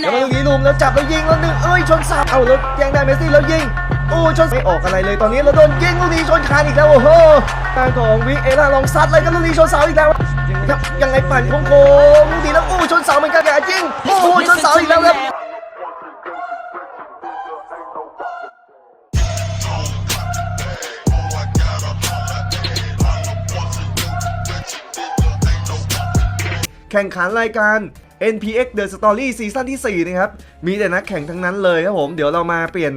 แล้วมาตรงนี้ลุมแล้วจับแล้วยิงแล้วหนึ่งเอ้ยชนเสาเอาแล้วยังได้เมสซี่แล้วยิงโอ้ชนไม่ออกอะไรเลยตอนนี้แล้วโดนยิงลูกนี้ชนคานอีกแล้วโอ้โหทางของวิเอล่าลองซัดเลยครับลูกนี้ชนเสาอีกแล้วครับยังไงปั่นโค้งลูกนี้แล้วโอ้ชนเสาเหมือนกันแกจริงโอ้โหชนเสาอีกแล้วครับแข่งขันรายการ NPX The Story ซีซั่นที่ 4 นะครับ มีแต่นักแข่งทั้งนั้นเลยครับผม เดี๋ยวเรามาเปลี่ยน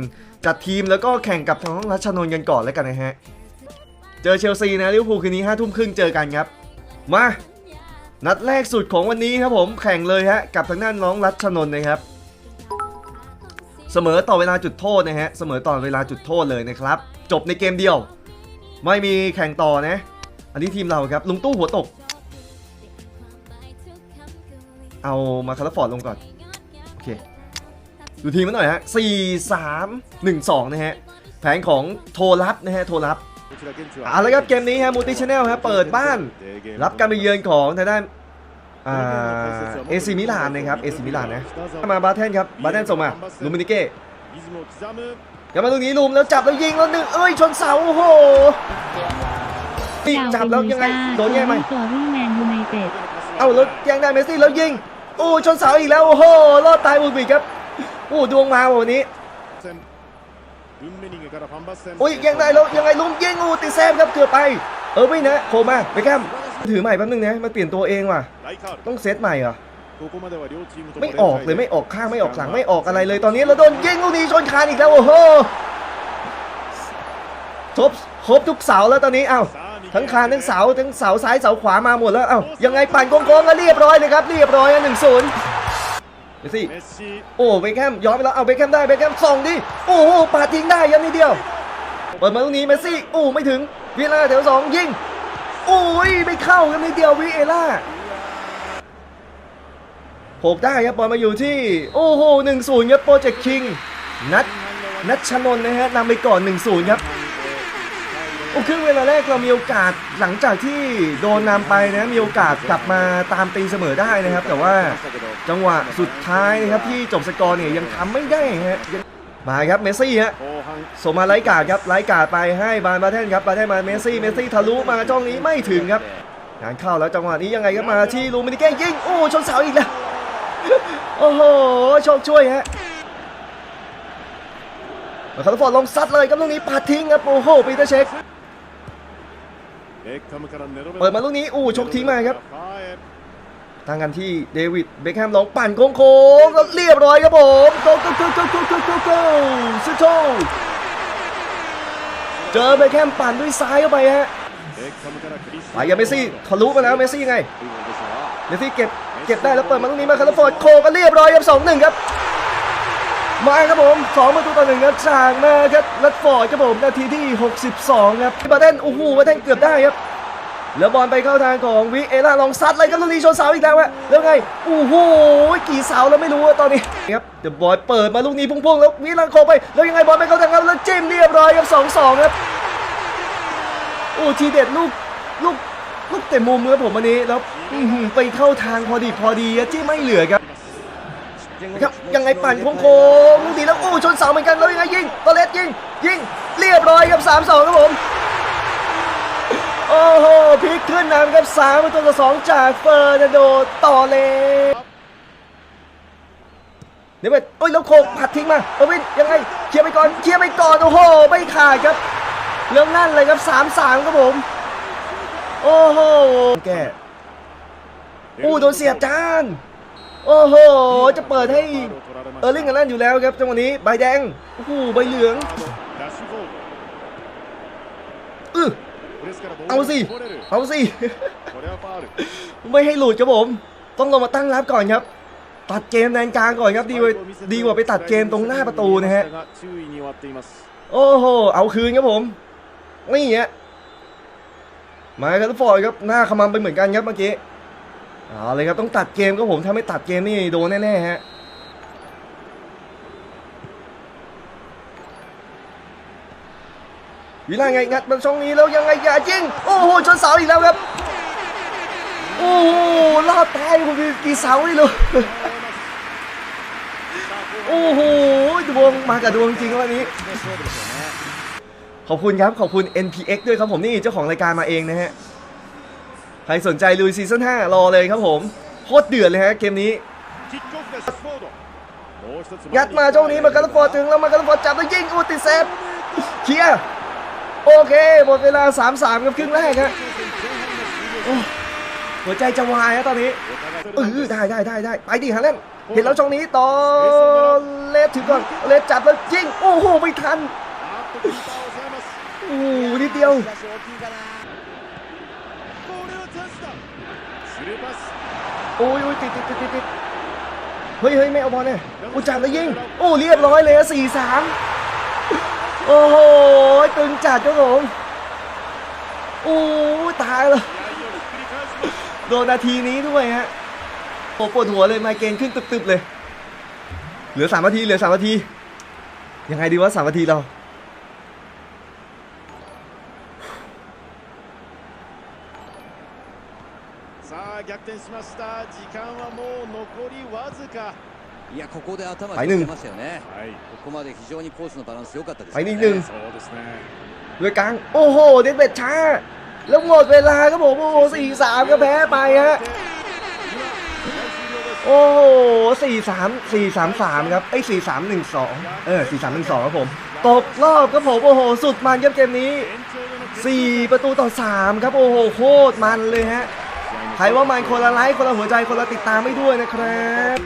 จัดทีมแล้วก็แข่งกับทางรัชนนท์กันก่อนแล้วกันนะฮะ เจอเชลซีนะลิเวอร์พูลคืนนี้5ทุ่มครึ่งเจอกันครับ มา นัดแรกสุดของวันนี้ครับผม แข่งเลยฮะ กับทางด้านน้องรัชนนท์นะครับ เสมอต่อเวลาจุดโทษนะฮะ เสมอต่อเวลาจุดโทษเลยนะครับ จบในเกมเดียว ไม่มีแข่งต่อนะ อันนี้ทีมเราครับ ลุงตู้หัวตก เอามาคาร์ฟอร์ดลงก่อน โอเค ดูทีมมันหน่อยฮะ 4 3 1 2 นะฮะ แผนของโทรลับนะฮะ โทรลับเอาละครับเกมนี้ฮะมูติชแนลฮะ เปิดบ้าน รับการไปเยือนของทางด้านอ่าเอซิมิลานนะครับ เอซิมิลานนะ มาบาเทนครับ บาเทนส่งมา ลูมินิเก้กลับมาตรงนี้ลุมแล้วจับแล้วยิงแล้วหนึ่งเอ้ยชนเสาโอ้โหนี่จับแล้วยังไงโดนแย่ไหมตัวรุ่งแมนยูไนเต็ด เอาแล้วยังได้เมสซี่แล้วยิงโอ้ชนเสาอีกแล้วโอ้โหรอดตายบุบิกครับโอ้ดวงมาวันนี้โอ้ยยังได้แล้วยังไงลุงยิงโอ้ติดแซมครับเกือบไป เออไม่นะโคมาไปแคมถือใหม่แป๊บนึงนะมาเปลี่ยนตัวเองว่ะ ต้องเซตใหม่เหรอไม่ออกเลยไม่ออกข้างไม่ออกหลังไม่ออกอะไรเลยตอนนี้เราโดนยิงลูกนี้ชนคานอีกแล้วโอ้โหครบครบทุกเสาแล้วตอนนี้เอ้า ทั้งคานทั้งเสาทั้งเสาซ้ายเสาขวามาหมดแล้วเอ้ายังไงปั่นโค้งๆก็เรียบร้อยเลยครับเรียบร้อยหนึ่งศูนย์เมสซี่โอ้เบคแฮมย้อนไปแล้วเอาเบคแฮมได้เบคแฮมส่องดิโอ้โหปาดทิ้งได้ยังนิดเดียวเปิดมาตรงนี้เมสซี่โอ้ไม่ถึงวีล่าแถวสองยิงโอ้ยไม่เข้ากันนิดเดียววิเอล่าโผกได้ครับบอลมาอยู่ที่โอ้โห1 0ครับโปรเจกต์คิงนัดนัดชนนนะฮะนำไปก่อน1 0ครับ โอ้ครึ่งเวลาแรกเรามีโอกาสหลังจากที่โดนนำไปนะมีโอกาสกลับมาตามตีเสมอได้นะครับ แต่ว่าจังหวะสุดท้ายนะครับที่จบสกอร์เนี่ยยังทำไม่ได้ฮะมาครับเมสซี่ฮะส่งมาไลกาดครับไลกาดไปให้บานบาเทนครับบาเทนมาเมสซี่เมสซี่ทะลุมาจ้องนี้ไม่ถึงครับงานเข้าแล้วจังหวะนี้ยังไงก็มาที่ลูมินิเก้ยิงโอ้ชนเสาอีกแล้วโอ้โหโชคช่วยฮะคาร์ลฟอร์ดลงซัดเลยครับลูกนี้ปาดทิ้งครับโอ้โหปีเตอร์เช็ค เปิดมาลูกนี้อู้ชกทิ้งมาครับตั้งกันที่เดวิดเบคแฮมลองปั่นโค้งๆแล้วเรียบร้อยครับผมโกโกโกโกโกโกโกโกสุดโชเจอเบคแฮมปั่นด้วยซ้ายเข้าไปฮะไปยังเมสซี่ทะลุมาแล้วเมสซี่ยังไงเมสซี่เก็บเก็บได้แล้วเปิดมาตรงนี้มาคาร์ฟอร์ดโคกันเรียบร้อยครับสองหนึ่งครับ มาครับผมสองประตูต่อหนึ่งครับจากมาครับลัดฟอร์ดครับผมนาทีที่ 62 ครับบาเทนโอ้โหบาเทนเกือบได้ครับแล้วบอลไปเข้าทางของวิเอล่าลองซัดเลยครับลูกนี้ชนเสาอีกแล้วฮะแล้วไงโอ้โหกี่เสาแล้วไม่รู้อะตอนนี้ครับเดอะบอยเปิดมาลูกนี้พุ่งๆแล้ววิลาโคไปแล้วยังไงบอลไปเข้าทางครับแล้วจิ้มเรียบร้อยครับ2-2ครับโอ้ทีเด็ดลูกลูกลูกเตะมุมครับผมวันนี้แล้วไปเข้าทางพอดีพอดีจิ้มไม่เหลือครับ ครับยังไงปั่นโค้งๆลูกดีแล้วโอ้ชนเสาเหมือนกันแล้วยังไงยิงตอเลสยิงยิงเรียบร้อยครับ3-2ครับผมโอ้โหพลิกขึ้นนำครับ3ประตูต่อ2จากเฟอร์นันโดต่อเลสเดี๋ยวไปโอ้ยแล้วโคกผัดทิ้งมาเอวินยังไงเคลียร์ไปก่อนเคลียร์ไปก่อนโอ้โหไม่ขาดครับเรื่องนั่นเลยครับ3-3ครับผมโอ้โหแกอู้โดนเสียบจาน โอ้โห จะเปิดให้เออร์ลิงกันนั่นอยู่แล้วครับจังหวะนี้ใบแดงโอ้โหใบเหลืองอือเอาสิ เอาสิ ไม่ให้หลุดครับผม ต้องลงมาตั้งรับก่อนครับ ตัดเกมแดนกลางก่อนครับดีกว่าดีกว่าไปตัดเกมตรงหน้าประตูนะฮะ โอ้โห เอาคืนครับผม นี่ฮะมาครับฟอร์ดครับ หน้าขมำไปเหมือนกันครับเมื่อกี้ เอาเลยครับต้องตัดเกมครับผมถ้าไม่ตัดเกมนี่โดนแน่ๆฮะวิลาไงงัดมันช่องนี้แล้วยังไงอย่าจริงโอ้โหชนเสาอีกแล้วครับโอ้โหรอดตายผมกี่เสาไม่รู้โอ้โหดวงมากับดวงจริงวันนี้ ขอบคุณครับขอบคุณ NPX ด้วยครับผมนี่เจ้าของรายการมาเองนะฮะ ครสนใจลุยซีซั่น5รอเลยครับผมโคตรเดือดเลยฮะเกมนี้ยัดมาเจ้านี้มาการ์ฟอร์ถึงแล้วมาการ์ฟอร์จับแล้วยิงอูติดเซฟเคลียร์โอเคหมดเวลา 3-3กับครึ่งแรกฮะหัวใจจะวายฮะตอนนี้เออได้ได้ได้ได้ไปดิฮะเล่นเห็นแล้วช่องนี้ต่อเลสถึงก่อนเลสจับแล้วยิงโอ้โหไม่ทันโอ้โหนิดเดียว โอ้ยโอ้ยติดติดติดติดติดเฮ้ยเฮ้ยไม่เอาบอลเนี่ยอุยจับแล้วยิง โอ้เรียบร้อยเลยสี่สามโอ้โหตึงจัดครับผมโอ้ตายเลยโดนนาทีนี้ด้วยฮะโอ้ปวดหัวเลยไมเกรนขึ้นตึบๆเลย เหลือสามนาทีเหลือสามนาทียังไงดีวะสามนาทีเรา 転しました時間はもう残りわずかいやここで頭はいつけてましたよね、はいここまで非常にコースのバランス良かったです ไป よね นิดนึง そうですね ด้วยกลาง โอ้โห เด็ดเบ็ดช้า แล้วหมดเวลาครับผม โอ้โหสี่สามก็แพ้ไปฮะ โอ้โหสี่สามสี่สามสามครับไอ้สี่สามหนึ่งสองเออสี่สามหนึ่งสองครับผม ตกรอบครับผม โอ้โห สุดมันครับเกมนี้ 延長での決สี่ประตูต่อสามครับ โอ้โห โคตรมันเลยฮะ ใครว่ามันคนละไลค์คนละหัวใจคนละติดตามไม่ด้วยนะครับ